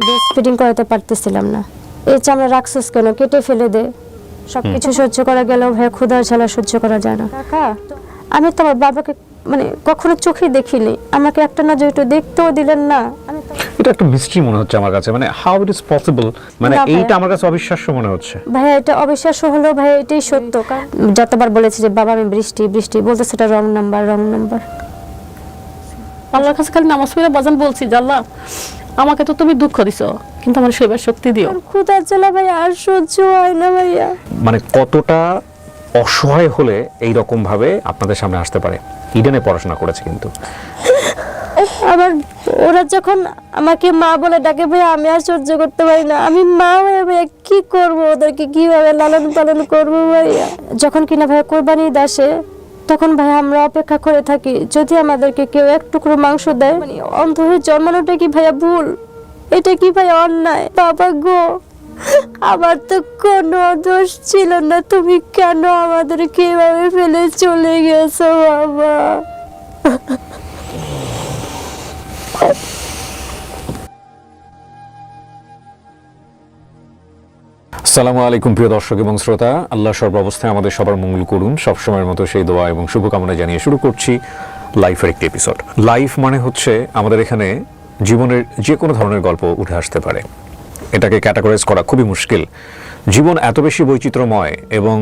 Breast feeding করাতে পারতেছিলাম না। এই চামড়া রাখছিস কেন? কেটে ফেলে দে। সবকিছু সহ্য করা গেলেও ভাই ক্ষুধার ঝালা সহ্য করা যায় না। কাকা। আমি তো আমার বাবাকে মানে কখনো চোখে দেখিনি। আমাকে একটা নজর একটু দেখতেও দিলেন না। এটা একটা মিস্ট্রি মনে হচ্ছে আমার কাছে। মানে হাউ ইট ইজ পসিবল মানে না ভাই। এইটা আমার কাছে অবিশ্বাস্য মনে হচ্ছে। ভাইয়া এটা অবিশ্বাস্য হলেও ভাই এটাই সত্য। কারণ যতবার বলেছি যে বাবা আমি বৃষ্টি বৃষ্টি বলতে সেটা রং নাম্বার রং নাম্বার আল্লাহর কাছে খালি নামাজ পড়ে বাজান বলছি আল্লাহ আমাকে তো তুমি দুঃখ দিছো কিন্তু আমার সেবার শক্তি দিও। ক্ষুধার জ্বালা ভাই আর সহ্য হয় না ভাইয়া। মানে কতটা অসহায় হলে এই রকম ভাবে আপনাদের সামনে আসতে পারে? ইডেনে পড়াশোনা করেছে কিন্তু। আবার ওরা যখন আমাকে মা বলে ডাকে ভাই আমি আর সহ্য করতে পারি না। আমি মা হয়ে ভাইয়া কি করব? ওদেরকে কীভাবে লালন পালন করব ভাইয়া? যখন কিনা ভাইয়া কোরবানি ঈদ আসে তখন ভাই আমরা অপেক্ষা করে থাকি, যদি আমাদেরকে কেউ এক টুকরো মাংস দেয় মানে অন্ধ হয়ে জন্মানোটা কি ভাইয়া ভুল? এটা কি ভাই অন্যায়? বাবা গো, আমার তো কোনো দোষ ছিল না, তুমি কেন আমাদেরকে এভাবে ফেলে চলে গেছো বাবা? আসসালামু আলাইকুম প্রিয় দর্শক এবং শ্রোতা। আল্লাহ সর্বাবস্থায় আমাদের সবার মঙ্গল করুন। সবসময়ের মতো সেই দোয়া এবং শুভকামনা জানিয়ে শুরু করছি লাইফের একটি এপিসোড লাইফ মানে হচ্ছে আমাদের এখানে জীবনের যে কোনো ধরনের গল্প উঠে আসতে পারে। এটাকে ক্যাটাগরাইজ করা খুবই মুশকিল। জীবন এত বেশি বৈচিত্র্যময় এবং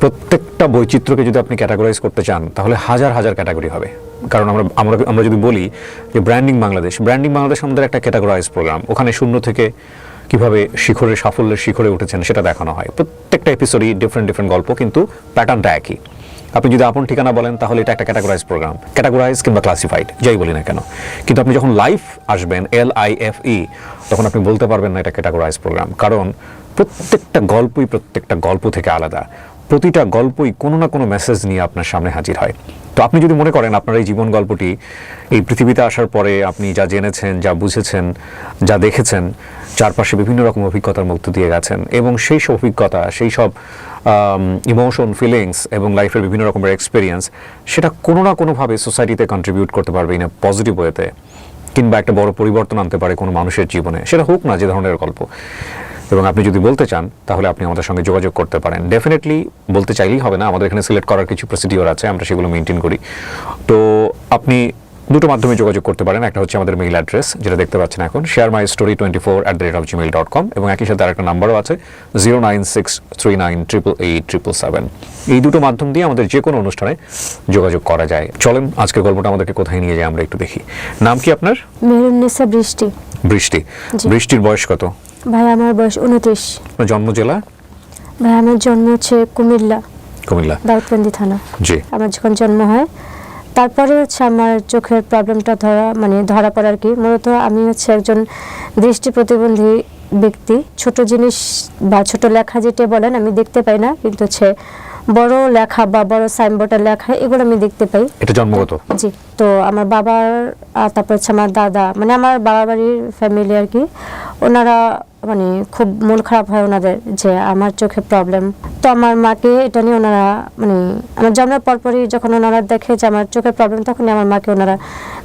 প্রত্যেকটা বৈচিত্র্যকে যদি আপনি ক্যাটাগরাইজ করতে চান, তাহলে হাজার হাজার ক্যাটাগরি হবে। কারণ আমরা আমরা আমরা যদি বলি যে ব্র্যান্ডিং বাংলাদেশ ব্র্যান্ডিং বাংলাদেশ আমাদের একটা ক্যাটাগরাইজ প্রোগ্রাম ওখানে শূন্য থেকে কীভাবে শিখরে, সাফল্যের শিখরে উঠেছেন সেটা দেখানো হয়। প্রত্যেকটা এপিসোডই ডিফারেন্ট ডিফারেন্ট গল্প, কিন্তু প্যাটার্নটা একই। আপনি যদি আপন ঠিকানা বলেন, তাহলে এটা একটা ক্যাটাগরাইজ প্রোগ্রাম ক্যাটাগরাইজ কিংবা ক্লাসিফাইড যাই বলি না কেন। কিন্তু আপনি যখন লাইফ আসবেন এল আই এফ ই তখন আপনি বলতে পারবেন না এটা ক্যাটাগরাইজ প্রোগ্রাম কারণ প্রত্যেকটা গল্পই প্রত্যেকটা গল্প থেকে আলাদা। প্রতিটা গল্পই কোনো না কোনো মেসেজ নিয়ে আপনার সামনে হাজির হয়। তো আপনি যদি মনে করেন আপনার এই জীবন গল্পটি, এই পৃথিবীতে আসার পরে আপনি যা জেনেছেন, যা বুঝেছেন, যা দেখেছেন, চারপাশে বিভিন্ন রকম অভিজ্ঞতার মধ্য দিয়ে গেছেন এবং সেই সব অভিজ্ঞতা, সেই সব ইমোশন ফিলিংস এবং লাইফের বিভিন্ন রকমের এক্সপিরিয়েন্স সেটা কোনো না কোনোভাবে সোসাইটিতে কন্ট্রিবিউট করতে পারবে ইন পজিটিভ ওয়েতে কিংবা একটা বড় পরিবর্তন আনতে পারে কোনো মানুষের জীবনে। সেটা হোক না যে ধরনের গল্প। এবং আপনি যদি বলতে চান তাহলে আপনি আমাদের সঙ্গে যোগাযোগ করতে পারেন। ডেফিনেটলি বলতে চাইলেই হবে না আমাদের এখানে সিলেক্ট করার কিছু প্রসিডিওর আছে আমরা সেগুলো মেনটেন করি। তো আপনি দুটো মাধ্যমে যোগাযোগ করতে পারেন একটা হচ্ছে আমাদের মেইল অ্যাড্রেস যেটা দেখতে পাচ্ছেন এখন share my story twenty four at the rate of Gmail dot com এবং একই সাথে আরেকটা নাম্বারও আছে zero nine six three nine triple eight triple seven এই দুটো মাধ্যম দিয়ে আমাদের যে কোনো অনুষ্ঠানে যোগাযোগ করা যায়। চলেন আজকের গল্পটা আমাদেরকে কোথায় নিয়ে যায় আমরা একটু দেখি। নাম কি আপনার? মেহরুন্নেসা বৃষ্টি। বৃষ্টি। বৃষ্টির বয়স কত? ভাই আমার বয়স উনত্রিশ জন্ম জেলা? ভাই আমার জন্ম হচ্ছে কুমিল্লা কুমিল্লা। দাউদকান্দি থানা। জি। আমার যখন জন্ম হয় তারপরে হচ্ছে আমার চোখের প্রবলেমটা ধরা মানে ধরা পড়ার কি। মূলত আমি হচ্ছে একজন দৃষ্টি প্রতিবন্ধী ব্যক্তি। ছোট জিনিস বা ছোট লেখা যেটা বলেন আমি দেখতে পাই না। কিন্তু হচ্ছে বড় লেখা বা বড় সাইনবোর্ডের লেখা এগুলো আমি দেখতে পাই। এটা জন্মগত? জি তো আমার বাবার আর তারপর হচ্ছে আমার দাদা মানে আমার বাবার বাড়ির ফ্যামিলি আর কি ওনারা মানে খুব মন খারাপ হয় ওনাদের যে আমার চোখে প্রবলেম তো আমার মাকে এটা নিয়ে ওনারা মানে আমার জন্মের পরপরই যখন ওনারা দেখে যে আমার চোখের প্রবলেম তখনই আমার মাকে ওনারা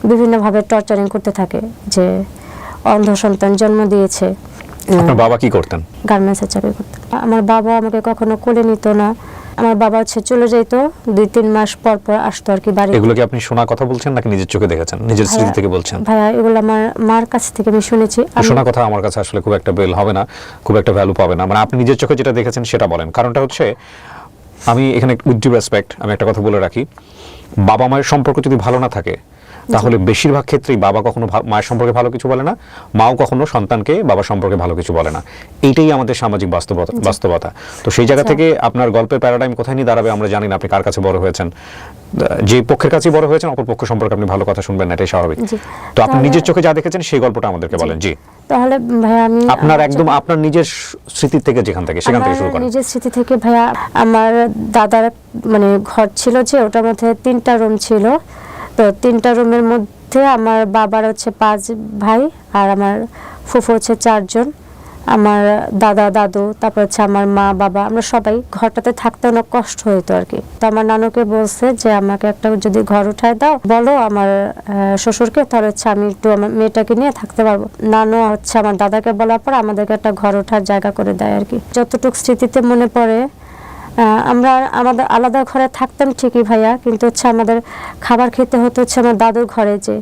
বিভিন্নভাবে টর্চারিং করতে থাকে যে অন্ধ সন্তান জন্ম দিয়েছে। আপনার বাবা কি করতেন? গার্মেন্টসের চাকরি করতে আমার বাবা আমাকে কখনো কোলে নিত না। আমার বাবা হচ্ছে চলে যেত দুই তিন মাস পর পর আসতো আর কি বাড়ি। এগুলো কি আপনি শোনা কথা বলছেন নাকি নিজের চোখে দেখেছেন? নিজের স্মৃতি থেকে বলছেন? ভাইয়া এগুলো আমার মার কাছ থেকে আমি শুনেছি। আর শোনা কথা আমার কাছে আসলে খুব একটা বেল হবে না খুব একটা ভ্যালু পাবে না। মানে আপনি নিজের চোখে যেটা দেখেছেন সেটা বলেন। কারণটা হচ্ছে আমি এখানে উইথ ডিউ রেসপেক্ট আমি একটা কথা বলে রাখি। বাবা মায়ের সম্পর্ক যদি ভালো না থাকে তাহলে বেশিরভাগ ক্ষেত্রেই বাবা কখনো মায়ের সম্পর্কে ভালো কিছু বলে না মাও কখনো সন্তানকে বাবা সম্পর্কে ভালো কিছু বলে না। এইটাই আমাদের সামাজিক বাস্তবতা বাস্তবতা। তো সেই জায়গা আচ্ছা। থেকে আপনার গল্পের প্যারাডাইম কোথায় নিয়ে দাঁড়াবে আমরা জানি না আপনি কার কাছে বড় হয়েছেন। যে পক্ষের কাছেই বড় হয়েছেন অপর পক্ষ সম্পর্কে আপনি ভালো কথা শুনবেন না এটাই স্বাভাবিক। তো আপনি নিজের চোখে যা দেখেছেন সেই গল্পটা আমাদেরকে বলেন জি। তাহলে ভাইয়া আমি আপনার একদম আপনার নিজের স্মৃতির থেকে যেখান থেকে সেখান থেকে শুরু করেন। নিজের স্মৃতি থেকে ভাইয়া আমার দাদার মানে ঘর ছিল যে ওটার মধ্যে তিনটা রুম ছিল। তো তিনটা রুমের মধ্যে আমার বাবার হচ্ছে পাঁচ ভাই আর আমার ফুফু হচ্ছে চারজন। আমার দাদা, দাদু, তারপর হচ্ছে আমার মা, বাবা, আমরা সবাই ঘরটাতে থাকতে অনেক কষ্ট হইতো আর কি। তো আমার নানুকে বলছে যে, আমাকে একটা যদি ঘর উঠায় দাও, বলো আমার শ্বশুরকে, তাহলে হচ্ছে আমি একটু আমার মেয়েটাকে নিয়ে থাকতে পারব। নানু হচ্ছে আমার দাদাকে বলার পর আমাদেরকে একটা ঘর ওঠার জায়গা করে দেয় আর কি। যতটুকু স্মৃতিতে মনে পড়ে আমরা আমাদের আলাদা ঘরে থাকতাম ঠিকই ভাইয়া কিন্তু হচ্ছে আমাদের খাবার খেতে হতো হচ্ছে আমার দাদুর ঘরে যে।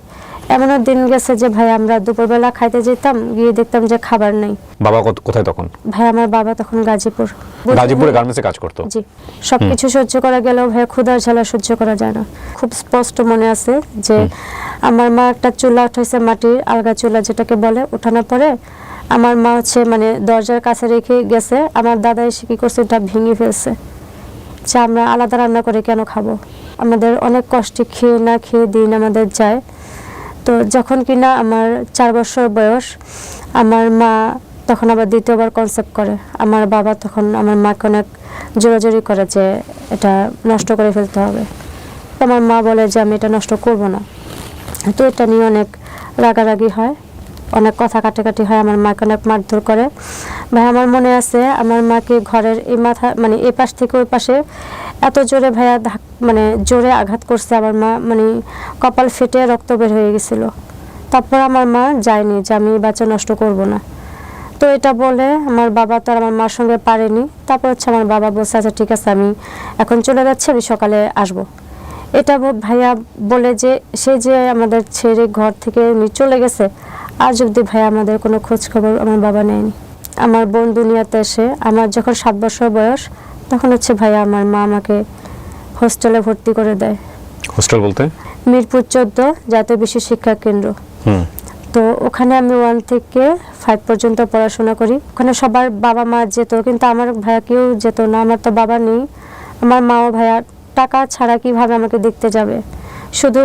এমনও দিন গেছে যে ভাই আমরা দুপুরবেলা খাইতে যেতাম গিয়ে দেখতাম যে খাবার নেই। বাবা কোথায় তখন? ভাই আমার বাবা তখন গাজীপুর। গাজীপুরে গার্মেন্টসে কাজ করতো? জি। সবকিছু সহ্য করা গেলেও ভাই ক্ষুধার ঝালা সহ্য করা যায় না। খুব স্পষ্ট মনে আছে যে আমার মা একটা চুলা উঠাইছে মাটির আলগা চুলা যেটাকে বলে উঠানোর পরে আমার মা হচ্ছে মানে দরজার কাছে রেখে গেছে। আমার দাদা এসে কি করছে ওটা ভেঙে ফেলছে। যে আমরা আলাদা রান্না করে কেন খাব? আমাদের অনেক কষ্টে খেয়ে না খেয়ে দিন আমাদের যায়। তো যখন কিনা আমার চার বছর বয়স, আমার মা তখন আবার দ্বিতীয়বার কনসেপ্ট করে। আমার বাবা তখন আমার মাকে অনেক জোরাজোরি করে যে এটা নষ্ট করে ফেলতে হবে। তো আমার মা বলে যে, আমি এটা নষ্ট করব না। তো এটা নিয়ে অনেক রাগারাগি হয়। অনেক কথা কাটাকাটি হয়, আমার মাকে অনেক মারধর করে। ভাই, আমার মনে আছে আমার মাকে ঘরের এই মাথা মানে এই পাশ থেকে ওই পাশে এত জোরে ভাইয়া মানে জোরে আঘাত করছে আমার মা মানে কপাল ফেটে রক্ত বের হয়ে গেছিল। তারপর আমার মা যায়নি যে আমি বাচ্চা নষ্ট করব না। তো এটা বলে আমার বাবা তো আর আমার মার সঙ্গে পারেনি। তারপর হচ্ছে আমার বাবা বলছে আচ্ছা ঠিক আছে, আমি এখন চলে যাচ্ছি, আমি সকালে আসব। এটা ভাইয়া বলে যে, সে যে আমাদের ছেড়ে ঘর থেকে চলে গেছে আজ অব্দি ভাইয়া আমাদের কোনো খোঁজ খবর আমার বাবা নেয়নি? আমার বোন দুনিয়াতে এসে আমার যখন সাত বছর বয়স তখন হচ্ছে ভাইয়া আমার মা আমাকে হোস্টেলে ভর্তি করে দেয়। হোস্টেল বলতে? মিরপুর চোদ্দ জাতীয় বিশ্ব শিক্ষা কেন্দ্র। তো ওখানে আমি ওয়ান থেকে ফাইভ পর্যন্ত পড়াশোনা করি। ওখানে সবার বাবা মা যেত কিন্তু আমার ভাইয়া কেউ যেত না। আমার তো বাবা নেই। আমার মা ও ভাইয়া টাকা ছাড়া কীভাবে আমাকে দেখতে যাবে? শুধু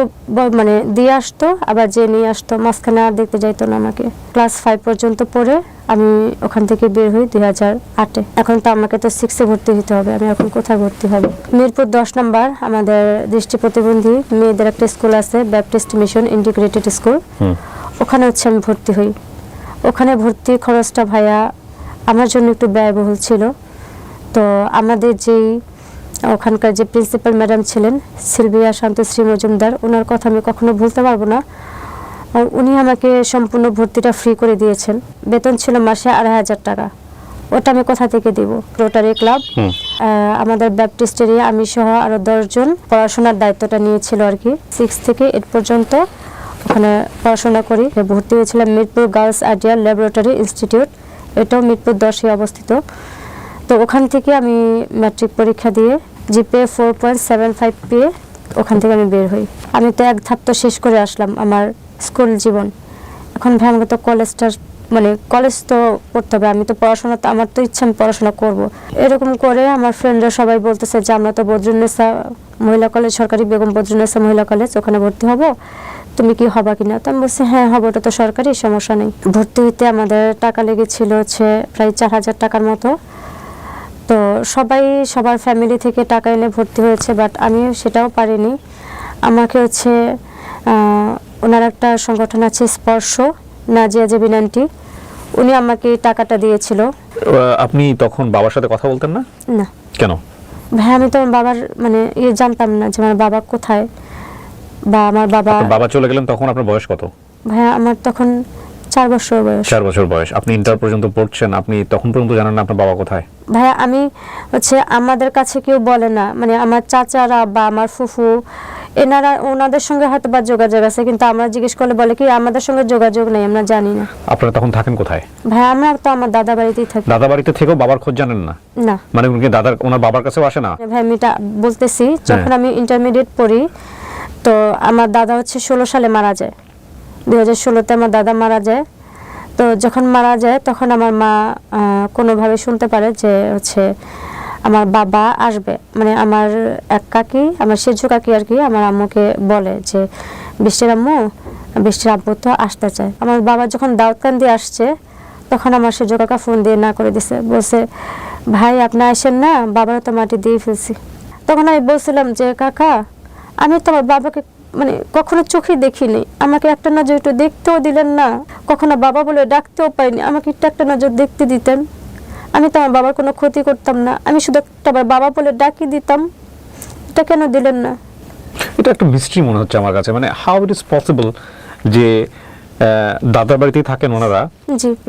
মানে দিয়ে আসতো আবার যে নিয়ে আসতো মাঝখানে আর দেখতে যাইতো না আমাকে। ক্লাস ফাইভ পর্যন্ত পড়ে আমি ওখান থেকে বের হই দুই হাজার আটে। এখন তো আমাকে তো সিক্সে ভর্তি হতে হবে আমি এখন কোথায় ভর্তি হব? মিরপুর দশ নম্বর আমাদের দৃষ্টি প্রতিবন্ধী মেয়েদের একটা স্কুল আছে ব্যাপটিস্ট মিশন ইন্টিগ্রেটেড স্কুল ওখানে হচ্ছে আমি ভর্তি হই। ওখানে ভর্তি খরচটা ভাইয়া আমার জন্য একটু ব্যয়বহুল ছিল। তো আমাদের যেই ওখানকার যে প্রিন্সিপাল ম্যাডাম ছিলেন সিলভিয়া শান্তশ্রী মজুমদার ওনার কথা আমি কখনো ভুলতে পারব না। আর উনি আমাকে সম্পূর্ণ ভর্তিটা ফ্রি করে দিয়েছেন। বেতন ছিল মাসে আড়াই হাজার টাকা। ওটা আমি কোথা থেকে দিব? Rotary club. আমাদের ব্যাপটিস্টেরই আমি সহ আরও দশজন পড়াশোনার দায়িত্বটা নিয়েছিল আর কি। সিক্স থেকে এইট পর্যন্ত ওখানে পড়াশোনা করি। ভর্তি হয়েছিলাম Mirpur girls ideal laboratory institute. এটাও মিরপুর দশে অবস্থিত। তো ওখান থেকে আমি ম্যাট্রিক পরীক্ষা দিয়ে GPA four point seven five পেয়ে ওখান থেকে আমি বের হই। আমি তো এক ধাপ তো শেষ করে আসলাম আমার স্কুল জীবন। এখন ভাই, আমাকে তো কলেজটা মানে কলেজ তো পড়তে হবে, আমি তো পড়াশোনা তো আমার তো ইচ্ছা আমি পড়াশোনা করব। এরকম করে আমার ফ্রেন্ডরা সবাই বলতেছে যে, আমরা তো বদরুন্নেসা মহিলা কলেজ সরকারি বেগম বদরুন্নেসা মহিলা কলেজ ওখানে ভর্তি হব। তুমি কি হবা কিনা? তো আমি বলছি হ্যাঁ হব, ওটা তো সরকারি, সমস্যা নেই। ভর্তি হইতে আমাদের টাকা লেগেছিল হচ্ছে প্রায় চার হাজার টাকার মতো। তো সবাই সবার ফ্যামিলি থেকে টাকা এনে ভর্তি হয়েছে বাট আমি সেটাও পারিনি। আমাকে হচ্ছে ওনার একটা সংগঠন আছে স্পর্শ নাজিয়া জেবিন আন্টি উনি আমাকে টাকাটা দিয়েছিল। আপনি তখন বাবার সাথে কথা বলতেন না? না। কেন? ভাই আমি তো বাবার মানে ইয়ে জানতাম না যে আমার বাবা কোথায় বা আমার বাবা বাবা চলে গেলেন তখন আপনার বয়স কত? ভাইয়া আমার তখন চার বছর বয়স। চার বছর বয়স। আপনি ইন্টার পর্যন্ত পড়ছেন আপনি তখন পর্যন্ত জানেন না আপনার বাবা কোথায়? ভাইয়া আমি হচ্ছে আমাদের কাছে কেউ বলে না। মানে আমার চাচারা বা আমার ফুফু এনারা ওনাদের সঙ্গে হয়তো বা যোগাযোগ আছে কিন্তু আমরা জিজ্ঞেস করলে বলে কি আমাদের সঙ্গে যোগাযোগ নেই আমরা জানি না। আপনারা তখন থাকেন কোথায়? ভাইয়া আমরা তো আমার দাদা বাড়িতেই থাকি। দাদা বাড়িতে থেকেও বাবার খোঁজ জানেন না? না। মানে উনি দাদার ওনার বাবার কাছেও আসে না? ভাই আমি এটা বলতেছি যখন আমি ইন্টারমিডিয়েট পড়ি তো আমার দাদা হচ্ছে ষোলো সালে মারা যায়। দুই হাজার ষোলোতে আমার দাদা মারা যায়। তো যখন মারা যায়, তখন আমার মা কোনোভাবে শুনতে পারে যে হচ্ছে আমার বাবা আসবে। মানে আমার এক কাকি, আমার সেজু কাকি আর কি, আমার আম্মুকে বলে যে, বৃষ্টির আম্মু, বৃষ্টির আব্বু তো আসতে চায়। আমার বাবা যখন দাউদকান দিয়ে আসছে, তখন আমার সেজু কাকা ফোন দিয়ে না করে দিছে। বলছে, ভাই, আপনি আসেন না বাবার তো মাটি দিয়ে ফেলছি। তখন আমি বলছিলাম যে, কাকা, আমি তো আমার বাবাকে মানে কখনো চোখে দেখিনি। আমাকে একটা নজর একটু দেখতেও দিলেন না। কখনো বাবা বলে ডাকতেও পাইনি আমাকে একটু একটা নজর দেখতে দিতেন। আমি তো আমার বাবার কোনো ক্ষতি করতাম না। আমি শুধু একটা বাবা বলে ডাকি দিতাম। এটা কেন দিলেন না? এটা একটা মিস্ট্রি মনে হচ্ছে আমার কাছে। মানে হাউ ইট ইজ পসিবল যে দাদার বাড়িতেই থাকেন ওনারা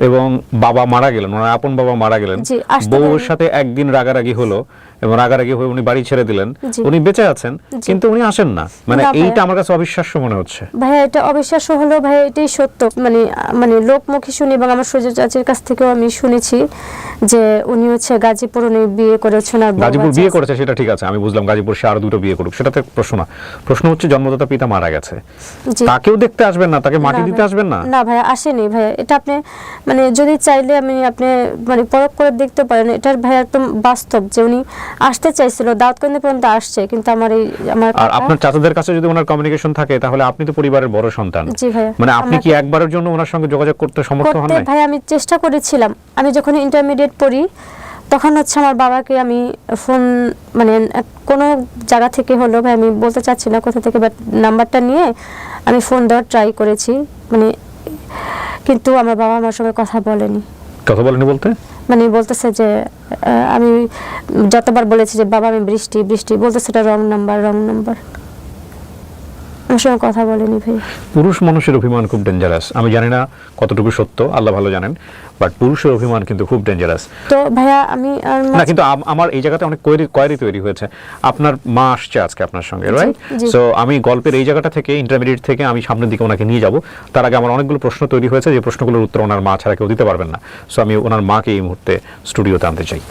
এবং বাবা মারা গেলেন ওনার আপন বাবা মারা গেলেন। বউর সাথে একদিন রাগারাগি হলো এবং রাগারাগি হয়ে উনি বাড়ি ছেড়ে দিলেন। উনি বেঁচে আছেন কিন্তু উনি আসেন না। মানে এইটা আমার কাছে অবিশ্বাস্য মনে হচ্ছে। ভাইয়া এটা অবিশ্বাস্য হলেও ভাইয়া এটাই সত্য। মানে মানে লোকমুখী শুনি এবং আমার সূর্য চাচির কাছ থেকেও আমি শুনেছি যে উনি হচ্ছে গাজীপুর উনি বিয়ে করেছেন আর গাজীপুর বিয়ে করেছে সেটা ঠিক আছে আমি বুঝলাম গাজীপুর সে আরও দুটো বিয়ে করুক সেটাতে প্রশ্ন না। প্রশ্ন হচ্ছে জন্মদাতা পিতা মারা গেছে। তাকেও দেখতে আসবেন না তাকে মাটি দিতে আসবেন না? না ভাইয়া আসেনি ভাইয়া। এটা আপনি মানে যদি চাইলে আমি আপনি মানে পরখ করে দেখতে পারেন এটার ভাই একদম বাস্তব যে উনি আসতে চাইছিল দাওয়াত কেন্দ্র পর্যন্ত আসছে কিন্তু আমার এই আমার আর আপনার চাচাদের কাছে যদি ওনার কমিউনিকেশন থাকে তাহলে আপনি তো পরিবারের বড় সন্তান। জি ভাইয়া মানে আপনি কি একবারের জন্য ওনার সঙ্গে যোগাযোগ করতে সমর্থ হন নাই? ভাই আমি চেষ্টা করেছিলাম। আমি যখন ইন্টারমিডিয়েট পড়ি তখন হচ্ছে আমার বাবাকে আমি ফোন মানে কোনো জায়গা থেকে হলো ভাই আমি বলতে চাচ্ছি না কোথা থেকে বাট নাম্বারটা নিয়ে আমি ফোন দেওয়ার ট্রাই করেছি। মানে কিন্তু আমার বাবা আমার সঙ্গে কথা বলেনি। কথা বলেনি বলতে? মানে বলতেছে যে আহ, আমি যতবার বলেছি যে বাবা আমি বৃষ্টি বৃষ্টি। বলতেছে এটা রং নাম্বার রং নাম্বার আমার সঙ্গে কথা বলেনি ভাই। পুরুষ মানুষের অভিমান খুব ডেঞ্জারাস আমি জানি না কতটুকু সত্য আল্লাহ ভালো জানেন বাট পুরুষের অভিমান কিন্তু খুব ডেঞ্জারাস তো ভাইয়া আমি না কিন্তু আমার এই জায়গাতে অনেক কোয়েরি কোয়ারি তৈরি হয়েছে। আপনার মা আসছে আজকে আপনার সঙ্গে রাইট। সো আমি গল্পের এই জায়গাটা থেকে ইন্টারমিডিয়েট থেকে আমি সামনের দিকে ওনাকে নিয়ে যাব। তার আগে আমার অনেকগুলো প্রশ্ন তৈরি হয়েছে যে প্রশ্নগুলোর উত্তর ওনার মা ছাড়া কেউ দিতে পারবেন না। সো আমি ওনার মাকে এই মুহূর্তে স্টুডিওতে আনতে চাই।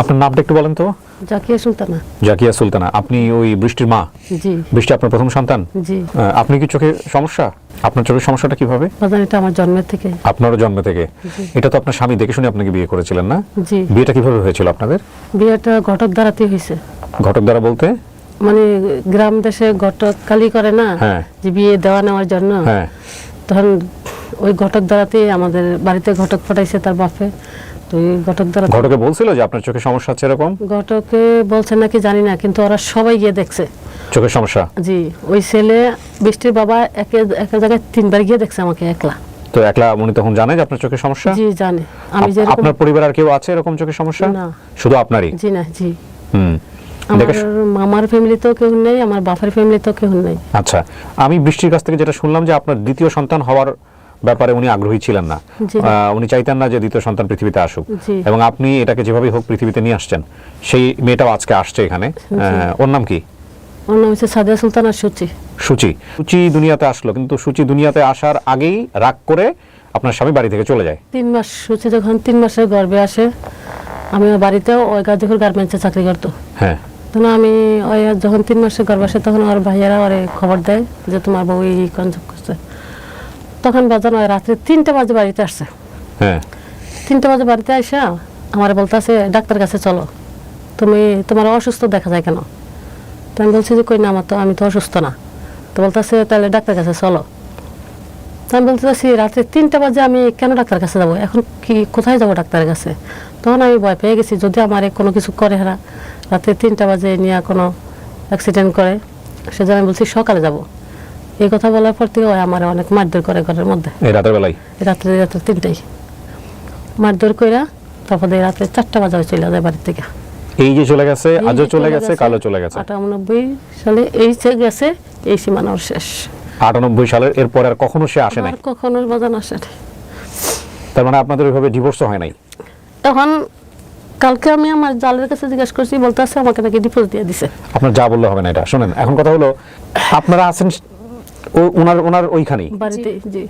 আপনার নামটা একটু বলেন তো। জাকিয়া সুলতানা। জাকিয়া সুলতানা আপনি ওই বৃষ্টির মা? জি। বৃষ্টি আপনার প্রথম সন্তান? জি। আপনি কি চোখে সমস্যা? আপনার চোখের সমস্যাটা কীভাবে? এটা আমার জন্মের থেকে। আপনারও জন্ম থেকে। এটা তো আপনার স্বামী দেখে শুনে আপনাকে বিয়ে করেছিলেন না? জি। বিয়েটা কীভাবে হয়েছিল আপনাদের? বিয়েটা ঘটক দ্বারাতে হয়েছে। ঘটক দ্বারা বলতে? মানে গ্রাম দেশে ঘটক কালি করে না হ্যাঁ। যে বিয়ে দেওয়া নেওয়ার জন্য। হ্যাঁ। তখন ওই ঘটক দ্বারাতে আমাদের বাড়িতে ঘটক পাঠাইছে তার বাপে। তো ঘটক দ্বারা ঘটকে বলছিল যে আপনার চোখে সমস্যা আছে এরকম? ঘটকে বলছে নাকি জানি না কিন্তু ওরা সবাই গিয়ে দেখছে। চোখের সমস্যা? জি ওই ছেলে বৃষ্টির বাবা একে এক জায়গায় তিনবার গিয়ে দেখছে আমাকে একলা। তো একলা উনি তখন জানে যে আপনার চোখের সমস্যা? জি জানে। আমি যেরকম আপনার পরিবার আর কেউ আছে এরকম চোখের সমস্যা? না। শুধু আপনারই? জি না জি। হুম। আমার মামার ফ্যামিলিতেও কেউ নেই আমার বাপের ফ্যামিলিতেও কেউ নেই। আচ্ছা আমি বৃষ্টির কাছ থেকে যেটা শুনলাম যে আপনার দ্বিতীয় সন্তান হওয়ার ব্যাপারে উনি আগ্রহী ছিলেন না। উনি চাইতেন না যে দ্বিতীয় সন্তান পৃথিবীতে আসুক। এবং আপনি এটাকে যেভাবেই হোক পৃথিবীতে নিয়ে আসছেন সেই মেয়েটাও আজকে আসছে এখানে। ওর নাম কি? ওর নাম হচ্ছে সাদিয়া সুলতান আর সুচি। সুচি। সুচি দুনিয়াতে আসলো কিন্তু সুচি দুনিয়াতে আসার আগেই রাগ করে আপনার স্বামী বাড়ি থেকে চলে যায়। তিন মাস সুচি যখন তিন মাসের গর্ভে আসে আমি ওর বাড়িতেও ওই গাজীপুর গার্মেন্টসে চাকরি করতো। হ্যাঁ। তখন আমি ওই যখন তিন মাসের গর্ভে আসে তখন ওর ভাইয়েরা ওরে খবর দেয় যে তোমার বউ এই কনজেক্ট করছে। তখন বাজানো ওই রাত্রে তিনটে বাজে বাড়িতে আসছে। হ্যাঁ। তিনটে বাজে বাড়িতে আসা আমার বলতেছে ডাক্তার কাছে চলো। তুমি তোমার অসুস্থ দেখা যায় কেন? তো আমি বলছি যে কই না আমার তো আমি তো অসুস্থ না। তো বলতেছে তাহলে ডাক্তার কাছে চলো। তো আমি বলতে বলতেছি রাত্রে তিনটা বাজে আমি কেন ডাক্তার কাছে যাব? এখন কি কোথায় যাব ডাক্তারের কাছে? তখন আমি ভয় পেয়ে গেছি যদি আমার কোনো কিছু করে হারা রাত্রে তিনটা বাজে নিয়ে কোনো অ্যাক্সিডেন্ট করে সেজন্য আমি বলছি সকালে যাব। এই কথা বলার পর থেকে ওই আমার অনেক মারধর করে ঘরের মধ্যে। এই রাতের বেলায়? রাত্রে রাত্রে তিনটাই মারধর কইরা তারপরে রাত্রে চারটা বাজে চলে যায় বাড়ি থেকে। এই যে চলে গেছে আজও চলে গেছে কালো চলে গেছে। আটানব্বই সালে এই সে গেছে এই সীমানার শেষ। আটানব্বই সালের এরপর আর কখনো সে আসে আর কখনো বাজান আসে নাই। তার মানে আপনাদের ওইভাবে ডিভোর্স হয় নাই? এখন কালকে আমি আমার জালের কাছে জিজ্ঞেস করছি বলতে আছে আমাকে নাকি ডিপোজিট দিয়ে দিছে। আপনার যা বললে হবে না এটা। শোনেন এখন কথা হলো আপনারা আছেন ওনার ওনার ওইখানেই? বাড়িতে জি।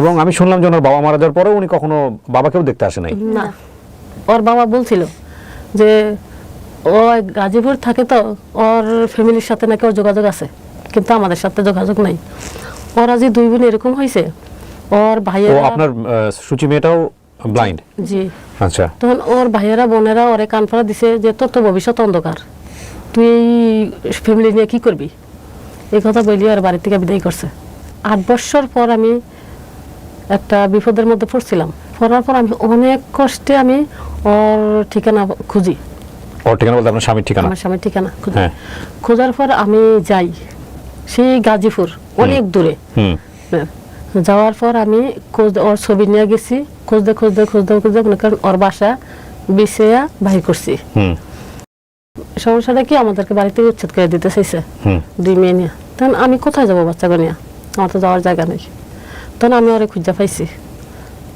এবং আমি শুনলাম যে ওনার বাবা মারা যাওয়ার পরেও উনি কখনো বাবাকেও দেখতে আসে নাই? না। ওর বাবা বলছিল যে ও গাজীপুর থাকে তো ওর ফ্যামিলির সাথে নাকি ওর যোগাযোগ আছে কিন্তু আমাদের সাথে যোগাযোগ নাই। ওরা যে দুই বোন এরকম হয়েছে ওর ও ভাইয়েরা আপনার সুচি মেয়েটাও ব্লাইন্ড জি। আচ্ছা। তখন ওর ভাইয়েরা বোনেরা ওরে কানফাড়া দিছে যে তোর তো ভবিষ্যৎ অন্ধকার। তুই ফ্যামিলি নিয়ে কি করবি? এই কথা বলি আর বাড়ি থেকে বিদায় করছে। আট বছর পর আমি একটা বিপদের মধ্যে পড়ছিলাম। পড়ার পর আমি অনেক কষ্টে আমি ওর ঠিকানা খুঁজি। ওর ঠিকানা বলতে আপনার স্বামীর ঠিকানা? আমার স্বামীর ঠিকানা খুঁজি। হ্যাঁ। খোঁজার পর আমি যাই। সেই গাজীপুর অনেক দূরে। হ্যাঁ। যাওয়ার পর আমি খোঁজ ওর ছবি নিয়ে গেছি। খুঁজতে খুঁজতে খুঁজতে খুঁজতে মনে করেন ওর বাসা বিছিয়া বাহির করছি। সমস্যাটা কি? আমাদেরকে বাড়িতে উচ্ছেদ করে দিতে চাইছে। হুম। দুই মেয়ে নিয়ে। তখন আমি কোথায় যাব বাচ্চাকে নিয়ে? আমার তো যাওয়ার জায়গা নেই। তখন আমি ওরে খুঁজে পাইছি।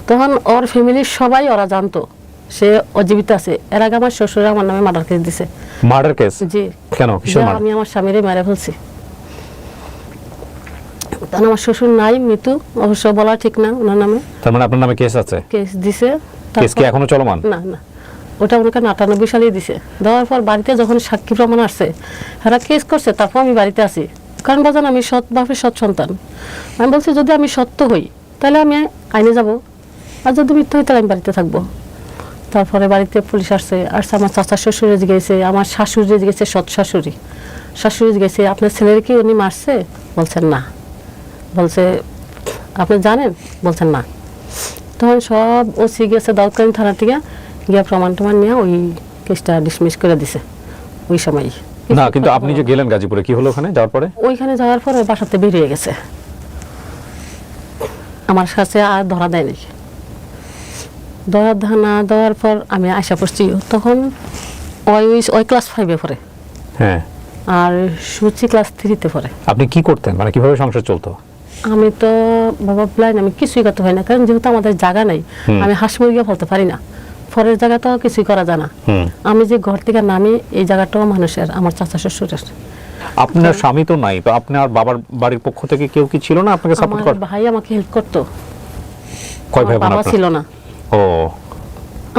তখন ওর ফ্যামিলির সবাই ওরা জানতো। সে অজীবিত আছে। এর আগে আমার শ্বশুর আমার নামে মার্ডার কেস দিছে। মার্ডার কেস জি। কেন? কিসের মার্ডার আমি আমার স্বামীরে মেরে ফেলছি। তখন আমার শ্বশুর নাই মৃত্যু অবশ্য বলা ঠিক না ওনার নামে। তার মানে আপনার নামে কেস আছে? কেস দিছে। কেস কি এখনও চলমান? না না। ওটা ওনাকে আটানব্বই সালেই দিছে। দেওয়ার পর বাড়িতে যখন সাক্ষী প্রমাণ আসছে এরা কেস করছে তারপর আমি বাড়িতে আছি। কারণ বাজান আমি সৎ বাপের সৎ সন্তান। আমি বলছি, যদি আমি সত্য হই, তাহলে আমি আইনে যাব। আর যদি মিথ্যা হই, তাহলে আমি বাড়িতে থাকব। তারপরে বাড়িতে পুলিশ আসছে আসছে আমার চাচা শ্বশুরে গেছে, আমার শাশুড়ি গেছে সৎ শাশুড়ি। শাশুড়ি গেছে, আপনার ছেলের কি উনি মারছে? বলছেন না। বলছে, আপনি জানেন? বলছেন না। তখন সব ওসি গেছে দাউদকানি থানা থেকে, গিয়ে প্রমাণ টমাণ নিয়ে ওই কেসটা ডিসমিস করে দিছে। ওই সময় না কিন্তু আপনি যে গেলেন গাজীপুরে কি হলো ওখানে যাওয়ার পরে? ওইখানে যাওয়ার পর বাসাতে বেরিয়ে গেছে। আমার কাছে আর ধরা দেয়নি। ধরা ধা- না দেওয়ার পর আমি আশা পড়ছি তখন ওই ওই- ওই ক্লাস ফাইভে পড়ে। হ্যাঁ। আর সুচি ক্লাস থ্রিতে পড়ে। আপনি কি করতেন? মানে কীভাবে সংসার চলতো? আমি তো বাবা প্লাইন আমি কিছুই করতে পারি না কারণ যেহেতু আমাদের জায়গা নাই আমি হাঁস মুরগিও ফেলতে পারি না। পরের জায়গা তো কিছুই করা যায় না। আমি যে ঘর থেকে নামি এই জায়গাটাও মানুষের আমার চাচা শ্বশুরের। আপনার স্বামী তো নাই তো আপনার বাবার বাড়ির পক্ষ থেকে কেউ কি ছিল না আপনাকে সাপোর্ট আমার ভাই আমাকে হেল্প করতো। কয় ভাই বাবা ছিল না। ও।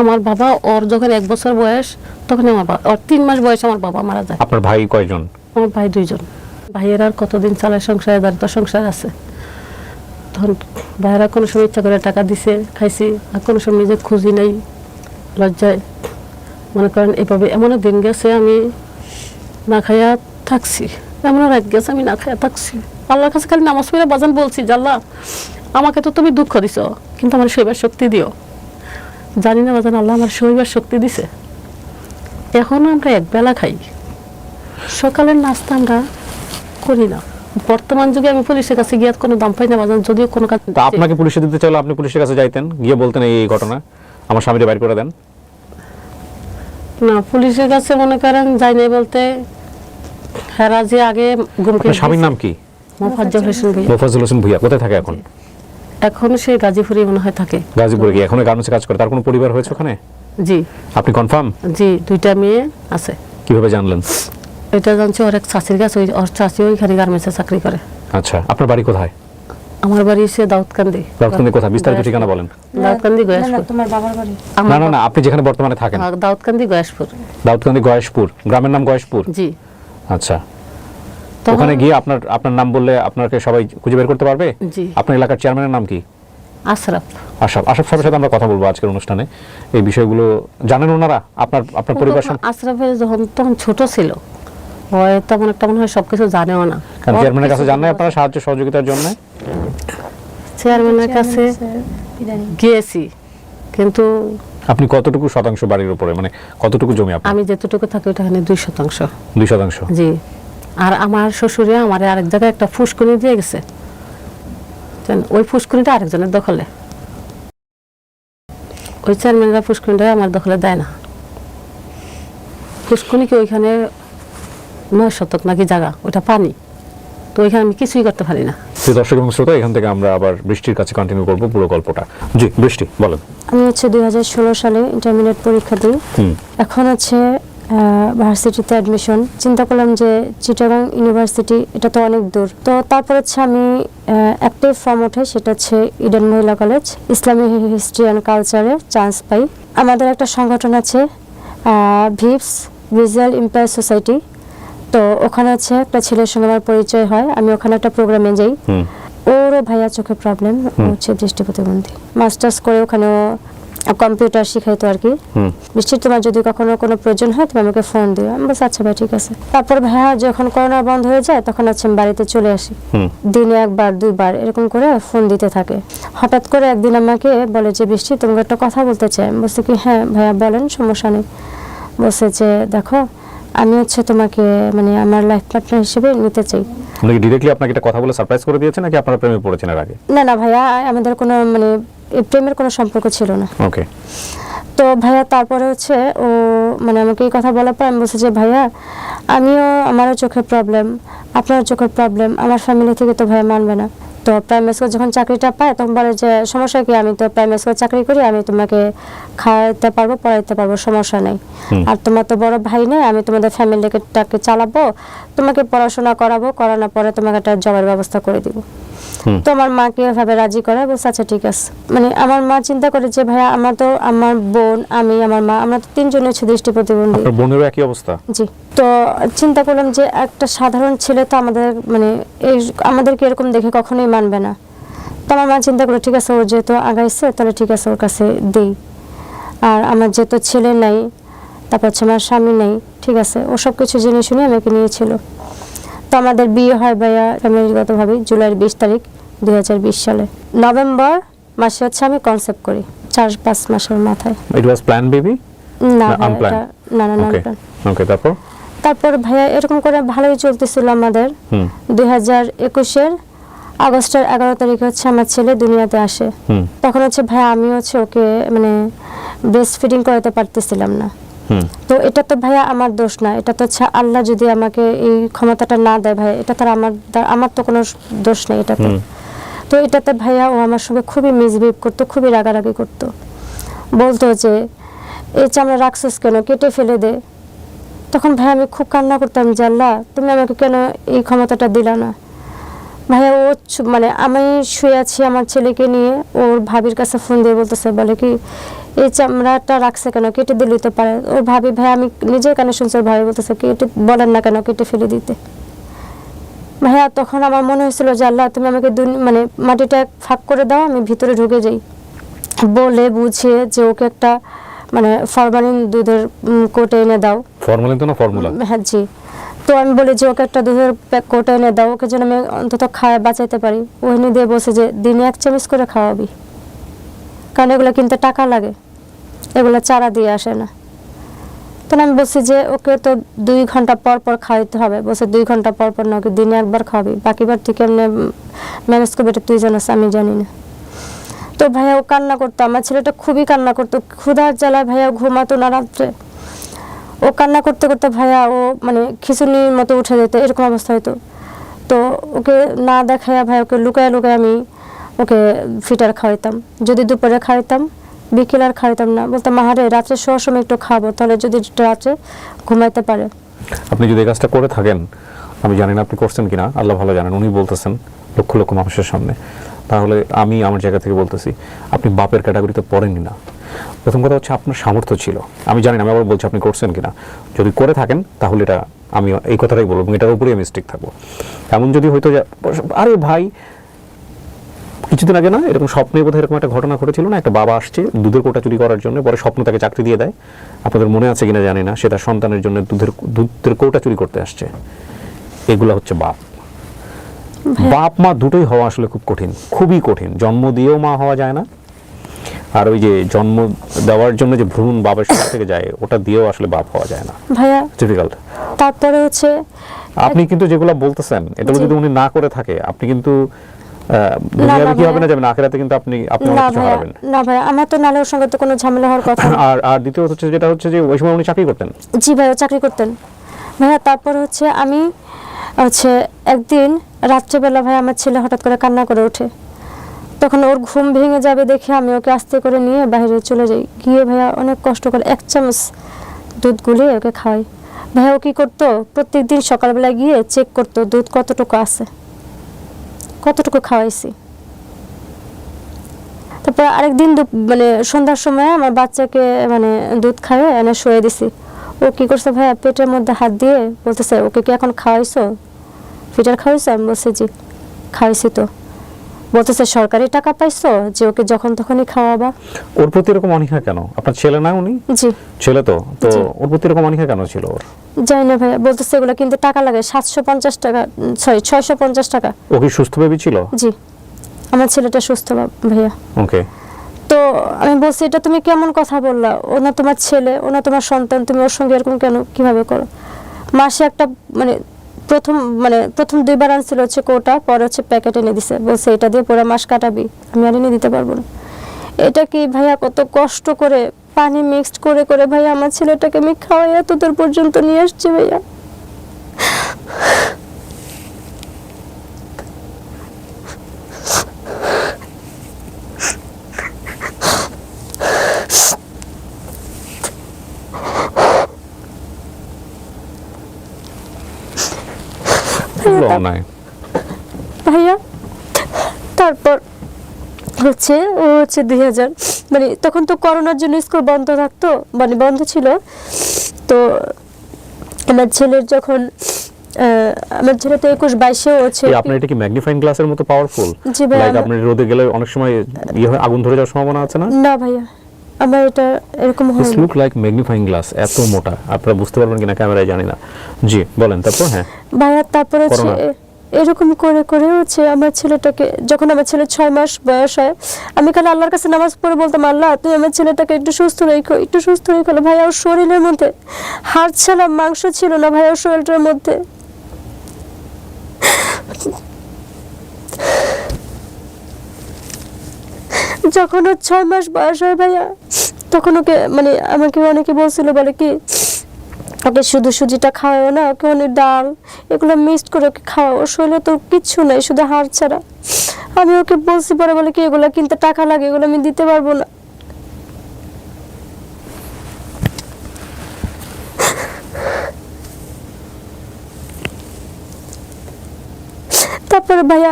আমার বাবা ওর যখন এক বছর বয়স তখন আমার বাবা ওর তিন মাস বয়স আমার বাবা মারা যায়। আপনার ভাই কয়জন? আমার ভাই দুইজন। ভাইয়ের আর কতদিন চালায় সংসারে দাঁড়িয়ে তো সংসার আছে। তখন ভাইয়েরা কোনো সময় ইচ্ছা করে টাকা দিছে খাইছি আর কোনো সময় নিজে খুঁজি নেই। লজ্জায়। মনে করেন, এভাবে এমনও দিন গেছে আমি না খাইয়া থাকছি। এমনও রাত গেছে আমি না খাইয়া থাকছি। আল্লাহর কাছে খালি নামাজ পড়ে বাজান বলছি জাল্লা আমাকে তো তুমি দুঃখ দিছো, কিন্তু আমার শৈবার শক্তি দিও। জানি না বাজান, আল্লাহ আমার শৈবার শক্তি দিছে। এখনও আমরা এক বেলা খাই। সকালের নাস্তা আমরা করি না। বর্তমান যুগে আমি পুলিশের কাছে গিয়ে কোনো দাম পাই না বাজান, যদিও কোনো কাজ আপনাকে পুলিশে দিতে চাইলে আপনি পুলিশের কাছে যাইতেন, গিয়ে বলতেন এই ঘটনা। আমার স্বামীকে বাইর করে দেন। না পুলিশের কাছে মনে করেন যাই নাই বলতে হেরা যে আগে গুমকে স্বামীর নাম কি? মোফাজ্জল হোসেন ভাই মোফাজুল হোসেন ভুইয়া কোথায় থাকে এখন? এখন সে গাজীপুরে মনে হয় থাকে। গাজীপুরে গিয়ে এখন গার্মেন্টসে কাজ করে। তার কোনো পরিবার হয়েছে ওখানে? জি। আপনি কনফার্ম জি দুইটা মেয়ে আছে। কীভাবে জানলেন? এটা জানছি ওর এক চাষির কাছে ওর চাষি ওইখানে গার্মেন্টসে চাকরি করে। আচ্ছা আপনার বাড়ি কোথায়? আমার বাড়ি সে দাউদকান্দি। দাউদকান্দি কোথায়? বিস্তারিত ঠিকানা বলেন। দাউদকান্দি না, না, গয়াসপুর তোমার বাবার বাড়ি। না না না আপনি যেখানে বর্তমানে থাকেন। দাউদকান্দি গয়াসপুর দাউদকান্দি গয়েশপুর। গ্রামের নাম গয়েশপুর? জি। আচ্ছা। ওখানে গিয়ে আপনার আপনার নাম বললে আপনাকে সবাই খুঁজে বের করতে পারবে? জি। আপনার এলাকার চেয়ারম্যানের নাম কি? আশরাফ। আশাফ আশাফ সাহেবের সাথে আমরা কথা বলব আজকের অনুষ্ঠানে। এই বিষয়গুলো জানেন ওনারা? আপনার আপনার পরিবার আশরাফের যখন তখন ছোট ছিল। হয় তেমন একটা মনে হয় সবকিছু জানেও না। চেয়ারম্যানের কাছে জান আপনারা সাহায্য সহযোগিতার জন্য? চেয়ারম্যানের কাছে গিয়েছি কিন্তু আপনি কতটুকু শতাংশ বাড়ির উপরে? মানে কতটুকু জমি আপনার? আমি যেতটুকু থাকি ওইখানে দুই শতাংশ। দুই শতাংশ? জি। আর আমার শ্বশুরে আমার আরেক জায়গায় একটা ফুসকুনি দিয়ে গেছে। ওই ফুসকুনিটা আরেকজনের দখলে। ওই চেয়ারম্যানরা ফুসকুনিটা আমার দখলে দেয় না। ফুসকুনি কি ওইখানে নয় শতক নাকি জায়গা ওটা পানি। তো ওইখানে আমি কিছুই করতে পারি না। দর্শক এবং শ্রোতা এখান থেকে আমরা আবার বৃষ্টির কাছে কন্টিনিউ করব পুরো গল্পটা। জি বৃষ্টি বলেন। আমি হচ্ছে দু হাজার ষোলো সালে ইন্টারমিডিয়েট পরীক্ষা দিই। এখন হচ্ছে ভার্সিটিতে অ্যাডমিশন চিন্তা করলাম যে চিটাগাং ইউনিভার্সিটি এটা তো অনেক দূর। তো তারপর হচ্ছে আমি একটাই ফর্ম ওঠে সেটা হচ্ছে ইডেন মহিলা কলেজ ইসলামী হিস্ট্রি অ্যান্ড কালচারে চান্স পাই। আমাদের একটা সংগঠন আছে ভিপস ভিজুয়াল ইম্পায়ার সোসাইটি তো ওখানে আছে একটা ছেলের সঙ্গে আমার পরিচয় হয় আমি ওখানে একটা প্রোগ্রামে যাই। ওরও ভাইয়া চোখে প্রবলেম হচ্ছে দৃষ্টি প্রতিবন্ধী। মাস্টার্স করে ওখানে কম্পিউটার শিখাইতো আর কি। নিশ্চিত তোমার যদি কখনো কোনো প্রয়োজন হয় তুমি আমাকে ফোন দিও। আমি বলছি আচ্ছা ভাই ঠিক আছে। তারপর ভাইয়া যখন করোনা বন্ধ হয়ে যায় তখন হচ্ছে আমি বাড়িতে চলে আসি। দিনে একবার দুইবার এরকম করে ফোন দিতে থাকে। হঠাৎ করে একদিন আমাকে বলে যে বৃষ্টি তোমাকে একটা কথা বলতে চাই। আমি বলছি কি হ্যাঁ ভাইয়া বলেন সমস্যা নেই। বলছে যে দেখো আমি হচ্ছে তোমাকে মানে আমার লাইফ পার্টনার হিসেবে নিতে চাই। উনি ডিরেক্টলি আপনাকে একটা কথা বলে সারপ্রাইজ করে দিয়েছেন নাকি আপনারা প্রেমে পড়েছেন এর আগে? না না ভাইয়া আমাদের কোনো মানে প্রেমের কোনো সম্পর্ক ছিল না। ওকে তো ভাইয়া তারপরে হচ্ছে ও মানে আমাকে এই কথা বলার পর আমি বলছি যে ভাইয়া আমিও আমারও চোখের প্রবলেম আপনার চোখের প্রবলেম আমার ফ্যামিলি থেকে তো ভাইয়া মানবে না। তো প্রাইমারি স্কুল যখন চাকরিটা পায় তখন বলে যে সমস্যা কি? আমি তো প্রাইমারি স্কুল চাকরি করি আমি তোমাকে খাওয়াইতে পারব পড়াইতে পারব সমস্যা নেই। আর তোমার তো বড় ভাই নেই আমি তোমাদের ফ্যামিলিটাকে চালাবো তোমাকে পড়াশোনা করাবো করানোর পরে তোমাকে একটা জবের ব্যবস্থা করে দিব। তো আমার মাকে এভাবে রাজি করে বলছে আচ্ছা ঠিক আছে। মানে আমার মা চিন্তা করে যে ভাইয়া আমার তো আমার বোন আমি আমার মা আমরা তো তিনজনের হচ্ছে দৃষ্টি প্রতিবন্ধী বোনেরও একই অবস্থা? জি। তো চিন্তা করলাম যে একটা সাধারণ ছেলে তো আমাদের মানে এই আমাদেরকে এরকম দেখে কখনোই মানবে না। তো আমার মা চিন্তা করল ঠিক আছে ওর যেহেতু আগাইছে তাহলে ঠিক আছে ওর কাছে দেই। আর আমার যেহেতু ছেলে নাই তারপর হচ্ছে আমার স্বামী নেই ঠিক আছে ও সব কিছু জেনে শুনে আমাকে নিয়েছিল। তো আমাদের বিয়ে হয় ভাইয়া ফ্যামিলিগতভাবে জুলাইয়ের বিশ তারিখ দুই হাজার বিশ সালে। নভেম্বর মাসে হচ্ছে আমি কনসেপ্ট করি চার পাঁচ মাসের মাথায়। ইট ওয়াজ প্ল্যান বেবি না না, না না না ওকে তারপর? তারপর ভাইয়া এরকম করে ভালোই চলতেছিল আমাদের। দুই হাজার একুশের আগস্টের এগারো তারিখে হচ্ছে আমার ছেলে দুনিয়াতে আসে। তখন হচ্ছে ভাইয়া আমি হচ্ছে ওকে মানে ব্রেস্ট ফিডিং করাতে পারতেছিলাম না। তো এটা তো ভাইয়া আমার দোষ না এটা তো হচ্ছে আল্লাহ যদি আমাকে এই ক্ষমতাটা না দেয় ভাই এটা তো আর আমার আমার তো কোনো দোষ নেই এটাতে। তো এটাতে ভাইয়া ও আমার সঙ্গে খুবই মিসবিহেভ করতো খুবই রাগারাগি করতো। বলতো যে এই চামড়া রাখছিস কেন? কেটে ফেলে দে। তখন ভাই আমি খুব কান্না করতাম যে আল্লাহ তুমি আমাকে কেন এই ক্ষমতাটা দিলা না? ভাইয়া ও মানে আমি শুয়ে আছি আমার ছেলেকে নিয়ে। ওর ভাবির কাছে ফোন দিয়ে বলতেছে বলে কি এই চামড়াটা রাখছে কেন? কেটে দিলেই তো পারে। ওর ভাবি ভাই আমি নিজের কানে শুনছি ওর ভাই বলতেছে কেটে বলেন না কেন? কেটে ফেলে দিতে। ভাইয়া তখন আমার মনে হয়েছিল যে আল্লাহ তুমি আমাকে মানে মাটিটা ফাঁক করে দাও আমি ভিতরে ঢুকে যাই। বলে বুঝিয়ে যে ওকে একটা মানে ফরমালিন দুধের কোটে এনে দাও। ফর্মুলা তো না ফর্মুলা? হ্যাঁ জি। তো আমি বলি যে, ওকে একটা দুধের প্যাক কোটা এনে দাও, ওকে যেন আমি অন্তত খায়, বাঁচাইতে পারি। ও এনে দিয়ে বসে যে, দিনে এক চামচ করে খাওয়াবি। কারণ এগুলো কিনতে টাকা লাগে, এগুলো চারা দিয়ে আসে না। তখন আমি বলছি যে, ওকে তো দুই ঘণ্টা পর পর খাওয়াইতে হবে। বলছে, দুই ঘণ্টা পর পর না, ওকে দিনে একবার খাওয়াবি। বাকিবার থেকে এমনি ম্যানেজ করবে এটা তুই জানাস, আমি জানি না। তো ভাইয়া ও কান্না করতো, আমার ছেলেটা খুবই কান্না করতো। ক্ষুধার জ্বালায় ভাইয়া ঘুমাতো না রাত্রে। ও কান্না করতে করতে ভাইয়া ও মানে খিচুনির মতো উঠে যেত, এরকম অবস্থা হতো তো ওকে না দেখাইয়া ভাই ওকে লুকায় লুকায় আমি ওকে ফিটার খাওয়াইতাম। যদি দুপুরে খাওয়াইতাম, বিকেল আর খাওয়াইতাম না। বলতাম মাহারে রাত্রে শোয়ার সময় একটু খাব, তাহলে যদি রাত্রে ঘুমাইতে পারে। আপনি যদি এই কাজটা করে থাকেন, আমি জানি না আপনি করছেন কিনা, আল্লাহ ভালো জানেন, উনি বলতেছেন লক্ষ লক্ষ মানুষের সামনে। তাহলে আমি আমার জায়গা থেকে বলতেছি, আপনি বাপের ক্যাটাগরিতে পড়েননি না। প্রথম কথা হচ্ছে আপনার সামর্থ্য ছিল। আমি জানি না আমি আবার বলছি আপনি করছেন কিনা? যদি করে থাকেন তাহলে এটা আমি এই কথাটাই বলব এটার উপরেই আমি স্টিক থাকব। এমন যদি হয়তো আরে ভাই কিছুদিন আগে না এরকম স্বপ্নে বোধহয় এরকম একটা ঘটনা ঘটেছিল না একটা বাবা আসছে দুধের কোটা চুরি করার জন্য পরে স্বপ্ন তাকে চাকরি দিয়ে দেয়। আপনাদের মনে আছে কিনা জানি না সেটা সন্তানের জন্য দুধের দুধের কৌটা চুরি করতে আসছে। এগুলো হচ্ছে বাপ। বাপ মা দুটোই হওয়া আসলে খুব কঠিন খুবই কঠিন। জন্ম দিয়েও মা হওয়া যায় না আর ওই যে জন্ম দেওয়ার জন্য যে ভ্রূণ বাবার সাথে থেকে যায় ওটা দিয়েও আসলে বাপ হওয়া যায় না। ভাইয়া ডিফিকাল্ট তারপরে হচ্ছে আপনি কিন্তু যেগুলো বলতেছেন এটা যদি উনি না করে থাকে আপনি কিন্তু আহ, কি হবে না যাবেন আখেরাতে কিন্তু আপনি আপনি অনেক কিছু হারাবেন। না ভাইয়া আমার তো নালে সঙ্গে তো কোনো ঝামেলা হওয়ার কথা আর আর দ্বিতীয়ত হচ্ছে যেটা হচ্ছে যে ওই সময় উনি চাকরি করতেন। জি ভাইয়া চাকরি করতেন। ভাইয়া তারপর হচ্ছে আমি হচ্ছে একদিন রাত্রেবেলা ভাই আমার ছেলে হঠাৎ করে কান্না করে ওঠে। তখন ওর ঘুম ভেঙে যাবে দেখে আমি ওকে আস্তে করে নিয়ে বাইরে চলে যাই। গিয়ে ভাইয়া অনেক কষ্ট করে এক চামচ দুধ গুলিয়ে ওকে খাওয়াই। ভাইয়া ও কী করতো? প্রত্যেক দিন সকালবেলা গিয়ে চেক করতো দুধ কতটুকু আছে। কতটুকু খাওয়াইছি। তারপর আরেকদিন মানে সন্ধ্যার সময় আমার বাচ্চাকে মানে দুধ খাইয়ে এনে শুয়ে দিছি। ও কি করছে ভাইয়া? পেটের মধ্যে হাত দিয়ে বলতেছে, ওকে কি এখন খাওয়াইছো? ফিটার খাওয়াইছো? আমি বলছি, জি, খাওয়াইছি তো। বলতেছে সরকারি টাকা পাইছো যে ওকে যখন তখনই খাওয়াবা? ওর প্রতি এরকম অনীহা কেন? আপনার ছেলে না উনি? জি। ছেলে তো? তো ওর প্রতি এরকম অনীহা কেন ছিল ওর? জানি না ভাইয়া বলতেছে এগুলো কিন্তু টাকা লাগে সাতশো পঞ্চাশ টাকা সরি ছয়শো পঞ্চাশ টাকা। ও কি সুস্থ বেবি ছিল? জি। আমার ছেলেটা সুস্থ ভাইয়া। ওকে। তো আমি বলছি এটা তুমি কেমন কথা বললা? ও না তোমার ছেলে ও না তোমার সন্তান তুমি ওর সঙ্গে এরকম কেন কীভাবে করো? মাসে একটা মানে প্রথম মানে প্রথম দুইবার আনছিল হচ্ছে কোটা, পরে হচ্ছে প্যাকেট এনে দিছে। বলছে, এটা দিয়ে পুরো মাস কাটাবি, আমি আর এনে দিতে পারব না। এটা কি ভাইয়া কত কষ্ট করে পানি মিক্সড করে করে ভাইয়া আমার ছেলেটাকে আমি খাওয়াই তোদের পর্যন্ত নিয়ে আসছি ভাইয়া? ভাইয়া তারপর হচ্ছে ও হচ্ছে দুই হাজার মানে তখন তো করোনার জন্য স্কুল বন্ধ থাকতো মানে বন্ধ ছিল। তো আমার ছেলের যখন আমার ছেলে তো একুশ বাইশে হচ্ছে আপনার এটা কি ম্যাগনিফাইং গ্লাসের মতো পাওয়ারফুল লাইক আপনি রোদে গেলে অনেক সময় ইয়ে আগুন ধরে যাওয়ার সম্ভাবনা আছে না? না ভাইয়া। আমার এটা এরকম হয়নি লুক লাইক ম্যাগনিফাইং গ্লাস এত মোটা। আপনারা বুঝতে পারবেন কিনা ক্যামেরায় জানি না। জি বলেন তারপর? হ্যাঁ। ভাইয়া তারপরে এরকম করে করে হচ্ছে আমার ছেলেটাকে যখন আমার ছেলে ছয় মাস বয়স হয় আমি খালি আল্লাহর কাছে নামাজ পড়ে বলতাম আল্লাহ তুই আমার ছেলেটাকে একটু সুস্থ রেখো একটু সুস্থ রেখো ভাইয়া ওর শরীরের মধ্যে হাড় ছাড়া মাংস ছিল না ভাইয়া ওর শরীরটার মধ্যে। যখন ওর ছয় মাস বয়স হয় ভাইয়া, তখন ওকে মানে আমাকে অনেকে বলছিল, বলে কি, ওকে শুধু সুজিটা খাওয়াও না, ওকে অনেক ডাল, এগুলো মিক্সড করে ওকে খাওয়াও ওর শরীরে তো কিচ্ছু নাই, শুধু হাড় ছাড়া। আমি ওকে বলছি, পরে বলে কি, এগুলো কিনতে টাকা লাগে, এগুলো আমি দিতে পারব না। তারপরে ভাইয়া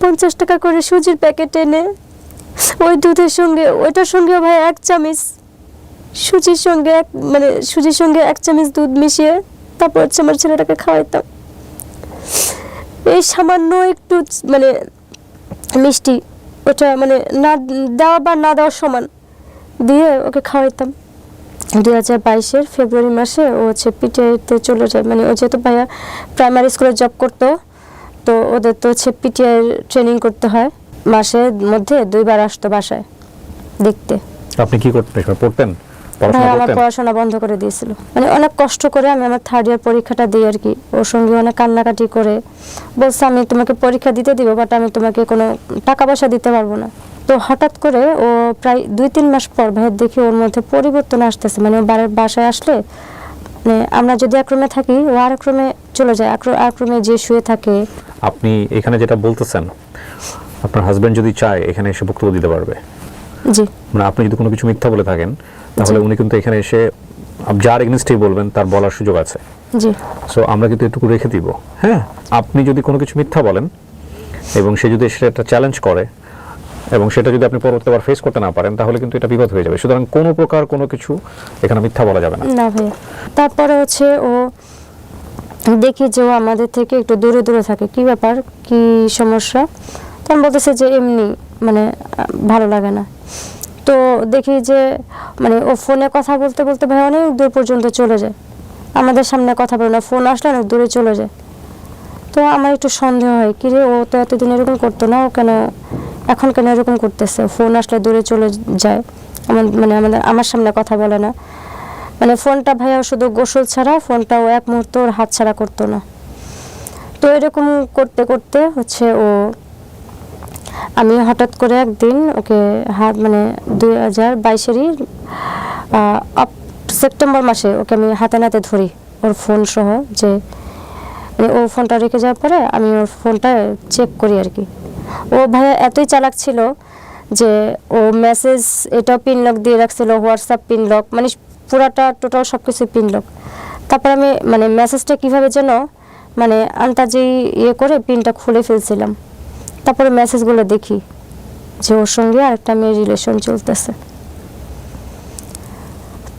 পঞ্চাশ টাকা করে সুজির প্যাকেট এনে ওই দুধের সঙ্গে, ওইটার সঙ্গে ভাইয়া এক চামচ সুজির সঙ্গে এক মানে সুজির সঙ্গে এক চামচ দুধ মিশিয়ে তারপর হচ্ছে আমার ছেলেটাকে খাওয়াইতাম। এই সামান্য একটু মানে মিষ্টি, ওটা মানে না দেওয়া বা না দেওয়ার সমান দিয়ে ওকে খাওয়াইতাম। দুই হাজার বাইশের ফেব্রুয়ারি মাসে ও হচ্ছে পিটিআইতে চলে যায় মানে ও যেহেতু ভাইয়া প্রাইমারি স্কুলে জব করতো, তো ওদের তো হচ্ছে পিটিআই ট্রেনিং করতে হয়। মাসের মধ্যে দুইবার আসতো বাসায় দেখতে। আপনি কি করতেন? পড়তেন? পড়াশোনা আমার পড়াশোনা বন্ধ করে দিয়েছিল। মানে অনেক কষ্ট করে আমি আমার থার্ড ইয়ার পরীক্ষাটা দিই আর কি। ওর সঙ্গে অনেক কান্নাকাটি করে। বলছে আমি তোমাকে পরীক্ষা দিতে দিব বাট আমি তোমাকে কোনো টাকা পয়সা দিতে পারব না। তো হঠাৎ করে ও প্রায় দুই তিন মাস পর ভাইয়ের দেখি ওর মধ্যে পরিবর্তন আসতেছে। মানে ও বাড়ির বাসায় আসলে মানে আমরা যদি এক রুমে থাকি ও আরেক রুমে চলে যায়। এক রু- এক রুমে যে শুয়ে থাকে। আপনি এখানে যেটা বলতেছেন আপনার হাজবেন্ড যদি চায় এখানে এসে বক্তব্য দিতে পারবে। জি। মানে আপনি যদি কোনো কিছু মিথ্যা বলে থাকেন তাহলে উনি কিন্তু এখানে এসে যার এগেনস্টেই বলবেন তার বলার সুযোগ আছে। জি। সো আমরা কিন্তু এটুকু রেখে দিব। হ্যাঁ আপনি যদি কোনো কিছু মিথ্যা বলেন এবং সে যদি সেটা একটা চ্যালেঞ্জ করে এবং সেটা যদি আপনি পরবর্তী আবার ফেস করতে না পারেন তাহলে কিন্তু এটা বিপদ হয়ে যাবে। সুতরাং কোনো প্রকার কোনো কিছু এখানে মিথ্যা বলা যাবে না। না ভাইয়া। তারপরে হচ্ছে ও দেখি যে ও আমাদের থেকে একটু দূরে দূরে থাকে। কি ব্যাপার? কি সমস্যা? তখন বলতেছে যে এমনি মানে ভালো লাগে না। তো দেখি যে মানে ও ফোনে কথা বলতে বলতে ভাই অনেক দূর পর্যন্ত চলে যায়। আমাদের সামনে কথা বলে না, ফোন আসলে অনেক দূরে চলে যায়। তো আমার একটু সন্দেহ হয়, কি রে, ও তো এতদিন এরকম করতো না, ও কেন, এখন কেন এরকম করতেছে? ফোন আসলে দূরে চলে যায়। আমার মানে আমাদের, আমার সামনে কথা বলে না। মানে ফোনটা ভাইয়া শুধু গোসল ছাড়া, ফোনটা ও এক মুহূর্ত ওর হাত ছাড়া করতো না। তো এরকম করতে করতে হচ্ছে ও আমি হঠাৎ করে একদিন ওকে হাত মানে দুই হাজার বাইশেরই সেপ্টেম্বর মাসে ওকে আমি হাতে নাতে ধরি ওর ফোন সহ যে মানে ও ফোনটা রেখে যাওয়ার পরে আমি ওর ফোনটা চেক করি আর কি। ও ভাইয়া এতই চালাক ছিল যে ও মেসেজ এটাও পিন লক দিয়ে রাখছিল হোয়াটসঅ্যাপ পিন লক মানে পুরাটা টোটাল সব কিছু পিন লক তারপর আমি মানে মেসেজটা কীভাবে যেন মানে আন্তাজি ইয়ে করে পিনটা খুলে ফেলছিলাম। তারপরে মেসেজগুলো দেখি যে ওর সঙ্গে আরেকটা মেয়ের রিলেশন চলতেছে।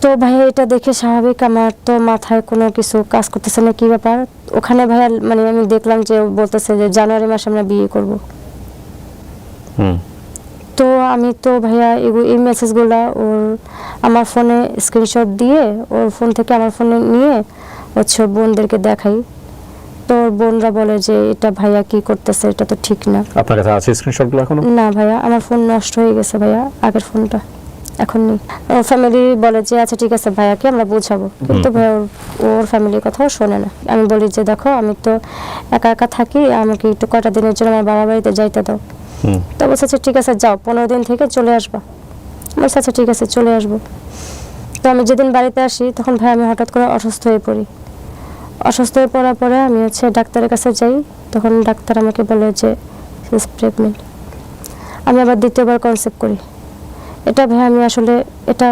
তো ভাইয়া এটা দেখে স্বাভাবিক আমার তো মাথায় কোনো কিছু কাজ করতেছে না কি ব্যাপার? ওখানে ভাইয়া মানে আমি দেখলাম যে ও বলতেছে যে জানুয়ারি মাসে আমরা বিয়ে করব। হুম। তো আমি তো ভাইয়া এই মেসেজগুলো ওর আমার ফোনে স্ক্রিনশট দিয়ে ওর ফোন থেকে আমার ফোনে নিয়ে হচ্ছে বোনদেরকে দেখাই। তো ওর বোনরা বলে যে এটা ভাইয়া কি করতেছে? এটা তো ঠিক না। আপনার কাছে আছে স্ক্রিনশটগুলো এখনও? না ভাইয়া আমার ফোন নষ্ট হয়ে গেছে ভাইয়া আগের ফোনটা এখন নেই। ফ্যামিলি বলে যে আচ্ছা ঠিক আছে ভাইয়াকে আমরা বোঝাবো। কিন্তু ভাইয়া ওর- ফ্যামিলির কথাও শোনে না। আমি বলি যে দেখো আমি তো একা একা থাকি আমাকে একটু কটা দিনের জন্য আমার বাবা বাড়িতে যাইতে দাও। তো বলছে আচ্ছা ঠিক আছে যাও পনেরো দিন থেকে চলে আসবা। বলছে আচ্ছা ঠিক আছে চলে আসব। তো আমি যেদিন বাড়িতে আসি তখন ভাই আমি হঠাৎ করে অসুস্থ হয়ে পড়ি। অসুস্থ হয়ে পড়ার পরে আমি হচ্ছে ডাক্তারের কাছে যাই। তখন ডাক্তার আমাকে বলে যে প্রেগনেন্ট আমি আবার দ্বিতীয়বার কনসেপ্ট করি। এটা ভাই আমি আসলে, এটা